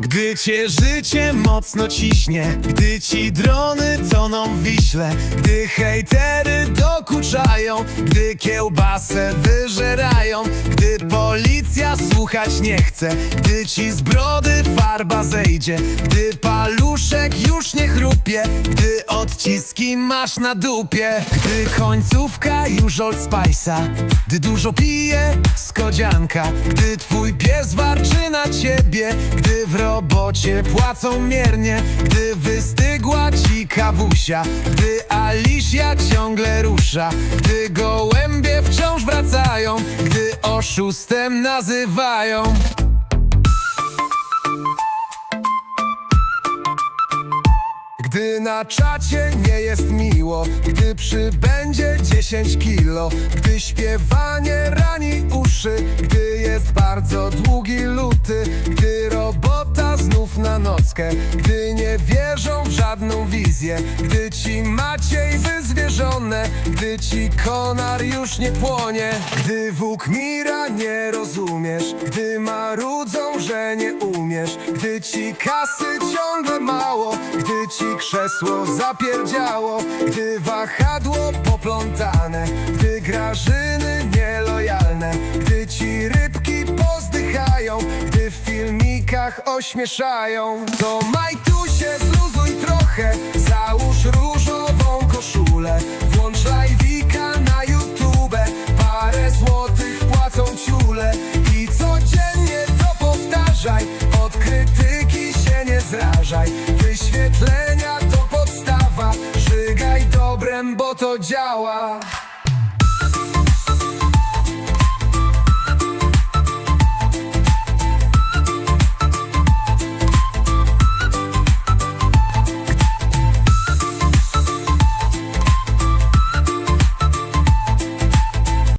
Gdy cię życie mocno ciśnie Gdy ci drony toną w wiśle Gdy hejtery dokuczają Gdy kiełbasę wyżerają Gdy policja słuchać nie chce Gdy ci z brody farba zejdzie Gdy Gdy odciski masz na dupie. Gdy końcówka już Old Spice'a Gdy dużo pije skodzianka. Gdy twój pies warczy na ciebie Gdy w robocie płacą miernie. Gdy wystygła ci kawusia Gdy Alicia ciągle rusza. Gdy gołębie wciąż wracają Gdy oszustem nazywają Gdy na czacie nie jest miło Gdy przybędzie 10 kilo Gdy śpiewanie rani uszy Gdy jest bardzo długi luty Gdy robota znów na nockę Gdy nie wierzą w żadną wizję Gdy ci Maciej wyzwierzone Gdy ci konar już nie płonie Gdy Włók nie rozumiesz Gdy marudzą, że nie umiesz Gdy ci kasy ciągle mało Gdy ci krzesło zapierdziało Gdy wahadło poplątane Gdy grażyny nielojalne Gdy ci rybki pozdychają Gdy w filmikach ośmieszają. To majtusie bo to działa